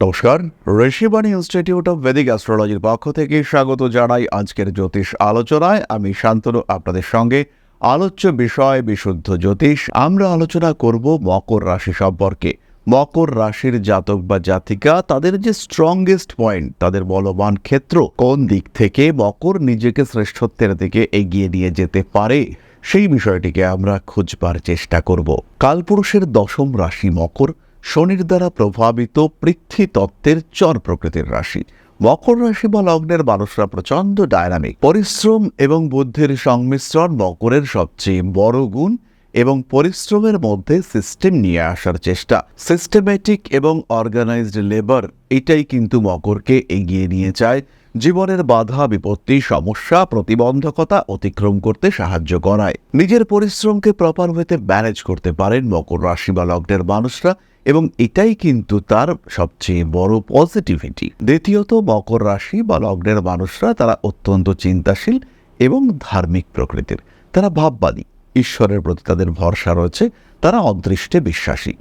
নমস্কার, Rishibani institute of Vedic অ্যাস্ট্রোলজির পক্ষ থেকে স্বাগত জানাই আজকের জ্যোতিষ আলোচনায়। আমি শান্তনু, আপনাদের সঙ্গে আলোচ্য বিষয়, বিশুদ্ধ জ্যোতিষ। আমরা আলোচনা করব মকর রাশি সম্পর্কে। মকর রাশির জাতক বা জাতিকা, তাদের যে স্ট্রংগেস্ট পয়েন্ট তাদের বলবান ক্ষেত্র কোন দিক থেকে মকর নিজেকে শ্রেষ্ঠত্বের দিকে এগিয়ে নিয়ে যেতে পারে, সেই বিষয়টিকে আমরা খুঁজবার চেষ্টা করব। কালপুরুষের দশম রাশি মকর শনির দ্বারা প্রভাবিত পৃথ্বী তত্ত্বের চর প্রকৃতির রাশি। মকর রাশি বা লগ্নের মানুষরা প্রচণ্ড ডায়নামিক, পরিশ্রম এবং বুদ্ধির সংমিশ্রণ মকরের সবচেয়ে বড় গুণ এবং পরিশ্রমের মধ্যে সিস্টেম নিয়ে আসার চেষ্টা। সিস্টেমেটিক এবং অর্গানাইজড লেবার, এটাই কিন্তু মকরকে এগিয়ে নিয়ে যায় জীবনের বাধা, বিপত্তি, সমস্যা, প্রতিবন্ধকতা অতিক্রম করতে সাহায্য করায়। নিজের পরিশ্রমকে প্রপার ওয়েতে ম্যানেজ করতে পারেন মকর রাশি বা লগ্নের মানুষরা এবং এটাই কিন্তু তার সবচেয়ে বড় পজিটিভিটি দ্বিতীয়ত, মকর রাশি বা লগ্নের মানুষরা তারা অত্যন্ত চিন্তাশীল এবং ধার্মিক প্রকৃতির। তারা ভাববাদী। ঈশ্বরের প্রতি তাদের ভরসা রয়েছে, তারা অদৃষ্টে বিশ্বাসী।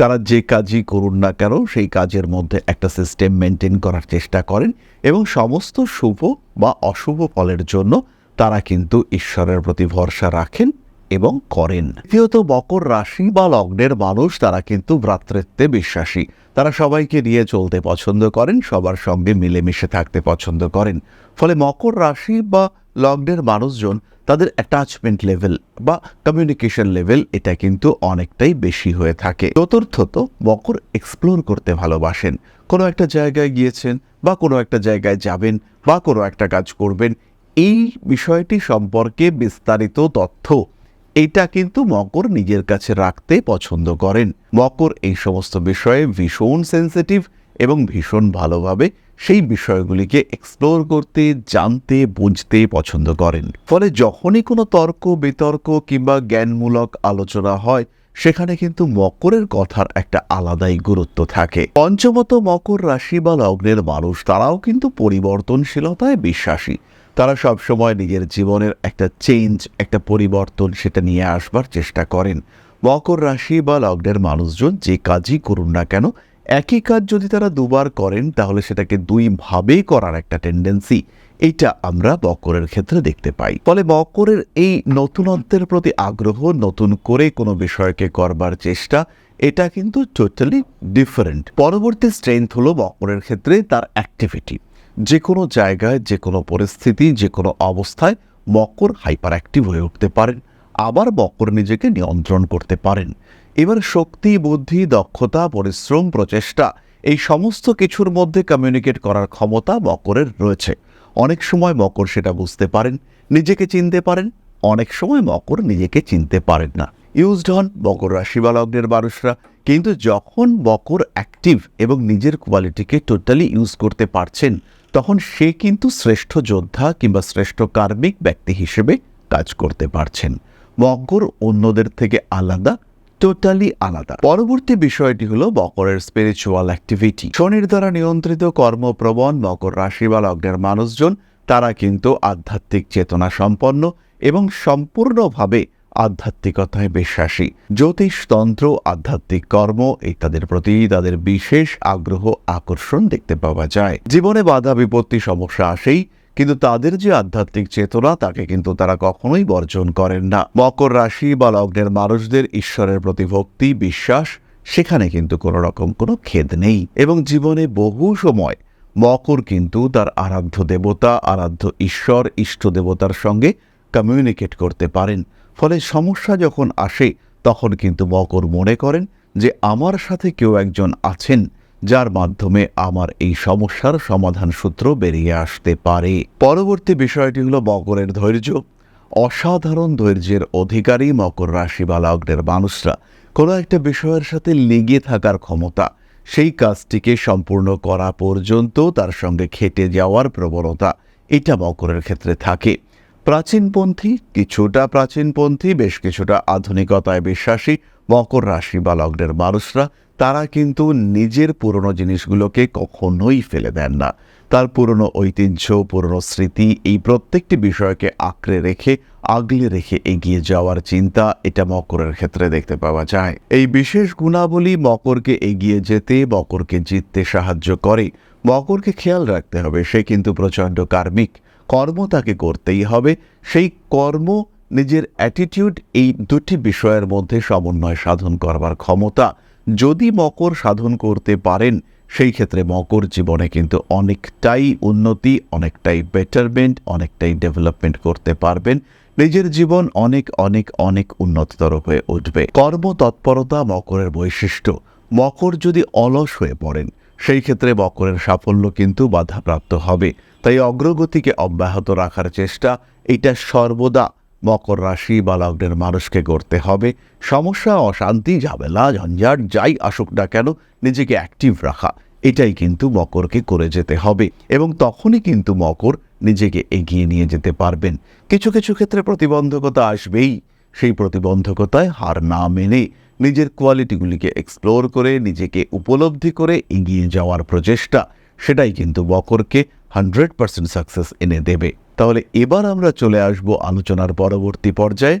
তারা যে কাজই করুন না কেন, সেই কাজের মধ্যে একটা সিস্টেম মেনটেন করার চেষ্টা করেন এবং সমস্ত শুভ বা অশুভ ফলের জন্য তারা কিন্তু ঈশ্বরের প্রতি ভরসা রাখেন এবং করেন। দ্বিতীয়ত, মকর রাশি বা লগ্নের মানুষ তারা কিন্তু ভ্রাতৃত্বে বিশ্বাসী। তারা সবাইকে নিয়ে চলতে পছন্দ করেন, সবার সঙ্গে মিলেমিশে থাকতে পছন্দ করেন। ফলে মকর রাশি বা লগ্নের মানুষজন তাদের অ্যাটাচমেন্ট লেভেল বা কমিউনিকেশন লেভেল এটা কিন্তু অনেকটাই বেশি হয়ে থাকে। চতুর্থত, মকর এক্সপ্লোর করতে ভালোবাসেন। কোনো একটা জায়গায় গিয়েছেন বা কোনো একটা জায়গায় যাবেন বা কোনো একটা কাজ করবেন, এই বিষয়টি সম্পর্কে বিস্তারিত তথ্য এটা কিন্তু মকর নিজের কাছে রাখতে পছন্দ করেন। মকর এই সমস্ত বিষয়ে ভীষণ সেন্সিটিভ এবং ভীষণ ভালোভাবে সেই বিষয়গুলিকে এক্সপ্লোর করতে, জানতে, বুঝতে পছন্দ করেন। ফলে যখনই কোনো তর্ক, বিতর্ক কিংবা জ্ঞানমূলক আলোচনা হয়, সেখানে কিন্তু মকরের কথার একটা আলাদাই গুরুত্ব থাকে। পঞ্চমত মকর রাশি বা লগ্নের মানুষ, তারাও কিন্তু পরিবর্তনশীলতায় বিশ্বাসী। তারা সবসময় নিজের জীবনের একটা চেঞ্জ একটা পরিবর্তন সেটা নিয়ে আসবার চেষ্টা করেন। মকর রাশি বা লগ্নের মানুষজন যে কাজই করুন না কেন একই কাজ যদি তারা দুবার করেন, তাহলে সেটাকে দুইভাবে করার একটা টেন্ডেন্সি এইটা আমরা মকরের ক্ষেত্রে দেখতে পাই। ফলে মকরের এই নতুনত্বের প্রতি আগ্রহ, নতুন করে কোনো বিষয়কে করবার চেষ্টা, এটা কিন্তু টোটালি ডিফারেন্ট পরবর্তী স্ট্রেংথ হলো মকরের ক্ষেত্রে তার অ্যাক্টিভিটি যে কোনো জায়গায় যে কোনো পরিস্থিতি যে কোনো অবস্থায় মকর হাইপার অ্যাক্টিভ হয়ে উঠতে পারেন, আবার মকর নিজেকে নিয়ন্ত্রণ করতে পারেন। এবার শক্তি, বুদ্ধি, দক্ষতা, পরিশ্রম, প্রচেষ্টা, এই সমস্ত কিছুর মধ্যে কমিউনিকেট করার ক্ষমতা মকরের রয়েছে। অনেক সময় মকর সেটা বুঝতে পারেন, নিজেকে চিনতে পারেন, অনেক সময় মকর নিজেকে চিনতে পারেন না। ইউজড হন মকর রাশি বা লগ্নের মানুষরা, কিন্তু যখন মকর অ্যাক্টিভ এবং নিজের কোয়ালিটিকে টোটালি ইউজ করতে পারছেন, তখন সে কিন্তু শ্রেষ্ঠ যোদ্ধা কিংবা শ্রেষ্ঠ কার্মিক ব্যক্তি হিসেবে কাজ করতে পারছেন। মকর অন্যদের থেকে আলাদা টোটালি আলাদা। পরবর্তী বিষয়টি হলো মকরের স্পিরিচুয়াল অ্যাক্টিভিটি শনির দ্বারা নিয়ন্ত্রিত কর্মপ্রবণ, মকর রাশি বা লগ্নের মানুষজন, তারা কিন্তু আধ্যাত্মিক চেতনা সম্পন্ন এবং সম্পূর্ণভাবে আধ্যাত্মিকতায় বিশ্বাসী। জ্যোতিষতন্ত্র আধ্যাত্মিক কর্ম ইত্যাদির প্রতি তাদের বিশেষ আগ্রহ, আকর্ষণ দেখতে পাওয়া যায়। জীবনে বাধা বিপত্তি সমস্যা আসেই কিন্তু তাদের যে আধ্যাত্মিক চেতনা, তাকে কিন্তু তারা কখনোই বর্জন করেন না। মকর রাশি বা লগ্নের মানুষদের ঈশ্বরের প্রতি ভক্তি, বিশ্বাস, সেখানে কিন্তু কোনো রকম কোনো খেদ নেই। এবং জীবনে বহু সময় মকর কিন্তু তার আরাধ্য দেবতা, আরাধ্য ঈশ্বর, ইষ্ট দেবতার সঙ্গে কমিউনিকেট করতে পারেন। ফলে সমস্যা যখন আসে, তখন কিন্তু মকর মনে করেন যে, আমার সাথে কেউ একজন আছেন। যার মাধ্যমে আমার এই সমস্যার সমাধান সূত্র বেরিয়ে আসতে পারে। পরবর্তী বিষয়টি হলো মকরের ধৈর্য। অসাধারণ ধৈর্যের অধিকারী মকর রাশি বা লগ্নের মানুষরা কোনো একটা বিষয়ের সাথে লেগে থাকার ক্ষমতা, সেই কাজটিকে সম্পূর্ণ করা পর্যন্ত তার সঙ্গে খেটে যাওয়ার প্রবণতা, এটা মকরের ক্ষেত্রে থাকে। প্রাচীনপন্থী, কিছুটা প্রাচীনপন্থী, বেশ কিছুটা আধুনিকতায় বিশ্বাসী মকর রাশি বা লগ্নের মানুষরা তারা কিন্তু নিজের পুরনো জিনিসগুলোকে কখনোই ফেলে দেন না। তার পুরনো ঐতিহ্য, পুরনো স্মৃতি, এই প্রত্যেকটি বিষয়কে আঁকড়ে রেখে, আগলে রেখে এগিয়ে যাওয়ার চিন্তা এটা মকরের ক্ষেত্রে দেখতে পাওয়া যায়। এই বিশেষ গুণাবলী মকরকে এগিয়ে যেতে, মকরকে জিততে সাহায্য করে। মকরকে খেয়াল রাখতে হবে, সে কিন্তু প্রচণ্ড কার্মিক। কর্ম তাকে করতেই হবে। সেই কর্ম, নিজের অ্যাটিটিউড এই দুটি বিষয়ের মধ্যে সমন্বয় সাধন করবার ক্ষমতা যদি মকর সাধন করতে পারেন, সেই ক্ষেত্রে মকর জীবনে কিন্তু অনেকটাই উন্নতি, অনেকটাই বেটারমেন্ট অনেকটাই ডেভেলপমেন্ট করতে পারবেন। নিজের জীবন অনেক অনেক অনেক উন্নততর হয়ে উঠবে। কর্মতৎপরতা মকরের বৈশিষ্ট্য। মকর যদি অলস হয়ে পড়েন, সেই ক্ষেত্রে মকরের সাফল্য কিন্তু বাধাপ্রাপ্ত হবে। তাই অগ্রগতিকে অব্যাহত রাখার চেষ্টা, এটা সর্বদা মকর রাশি বা লগ্নের মানুষকে করতে হবে। সমস্যা, অশান্তি, ঝামেলা, ঝঞ্ঝাট, যাই আসুক না কেন, নিজেকে অ্যাক্টিভ রাখা, এটাই কিন্তু মকরকে করে যেতে হবে এবং তখনই কিন্তু মকর নিজেকে এগিয়ে নিয়ে যেতে পারবেন। কিছু কিছু ক্ষেত্রে প্রতিবন্ধকতা আসবেই। সেই প্রতিবন্ধকতায় হার না মেনে নিজের কোয়ালিটিগুলিকে এক্সপ্লোর করে, নিজেকে উপলব্ধি করে এগিয়ে যাওয়ার প্রচেষ্টা, সেটাই কিন্তু মকরকে হান্ড্রেড পার্সেন্ট সাকসেস এনে দেবে। তাহলে এবার আমরা চলে আসব আলোচনার পরবর্তী পর্যায়ে।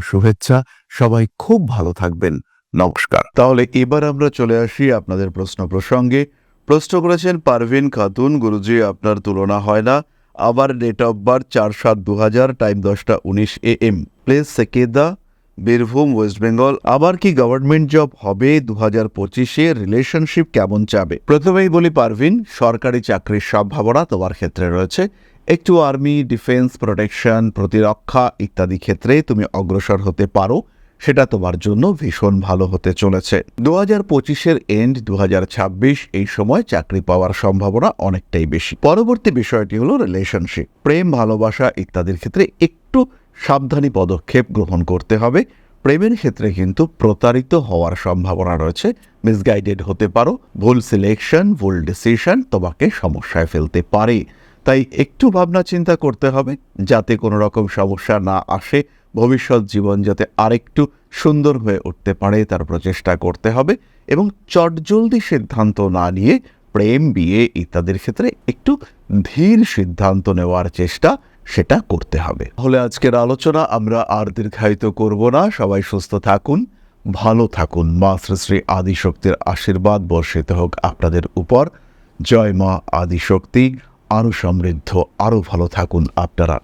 শুভেচ্ছা। সবাই খুব ভালো থাকবেন। নমস্কার। তাহলে এবার আমরা চলে আসি আপনাদের প্রশ্ন প্রসঙ্গে। প্রশ্ন করেছেন, পারভিন খাতুন, গুরুজি, আপনার তুলনা হয় না। আবার ডেট অফ বার্থ চার সাত দু হাজার টাইম দশটা উনিশ A M place Sekeda, Birbhum West Bengal আবার কি গভর্নমেন্ট জব হবে দু হাজার পঁচিশে? রিলেশনশিপ কেমন যাবে প্রথমেই বলি, পারভিন, সরকারি চাকরির সম্ভাবনা তোমার ক্ষেত্রে রয়েছে। একটু আর্মি ডিফেন্স প্রোটেকশন প্রতিরক্ষা ইত্যাদি ক্ষেত্রে তুমি অগ্রসর হতে পারো। সেটা তোমার জন্য ভীষণ ভালো হতে চলেছে। দু হাজার পঁচিশের এন্ড দু ছাব্বিশ এই সময় চাকরি পাওয়ার সম্ভাবনা অনেকটাই বেশি। পরবর্তী বিষয়টি হলো রিলেশনশিপ প্রেম, ভালোবাসা ইত্যাদির ক্ষেত্রে একটু সাবধানী পদক্ষেপ গ্রহণ করতে হবে। প্রেমের ক্ষেত্রে কিন্তু প্রতারিত হওয়ার সম্ভাবনা রয়েছে। মিসগাইডেড হতে পারো। ভুল সিলেকশন ভুল ডিসিশন তোমাকে সমস্যায় ফেলতে পারে। তাই একটু ভাবনা চিন্তা করতে হবে যাতে কোনো রকম সমস্যা না আসে। ভবিষ্যৎ জীবন যাতে আরেকটু সুন্দর হয়ে উঠতে পারে তার প্রচেষ্টা করতে হবে এবং চটজলদি সিদ্ধান্ত না নিয়ে প্রেম, বিয়ে ইত্যাদির ক্ষেত্রে একটু ধীর সিদ্ধান্ত নেওয়ার চেষ্টা সেটা করতে হবে। তাহলে আজকের আলোচনা আমরা আর দীর্ঘায়িত করব না। সবাই সুস্থ থাকুন, ভালো থাকুন। মা শ্রী আদিশক্তির আশীর্বাদ বর্ষিত হোক আপনাদের উপর। জয় মা আদিশক্তি। আরও সমৃদ্ধ আরও ভালো থাকুন আপনারা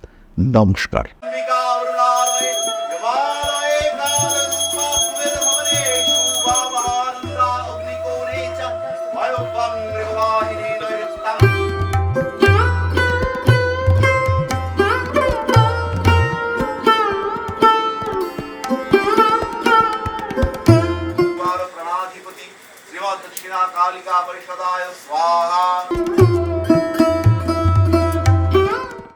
নমস্কার অম্বিকা অরুণালয়ে হিমালয়ে কালরূপাস্মে ভবনে শুভাবহারন্দ্রা অগ্নিকোণে চ বায়ুভং মৃগবাহিনী নৈরস্তাং प्रणाधिपति श्रीमद दक्षिणा कालिका परिषदाय स्वाहा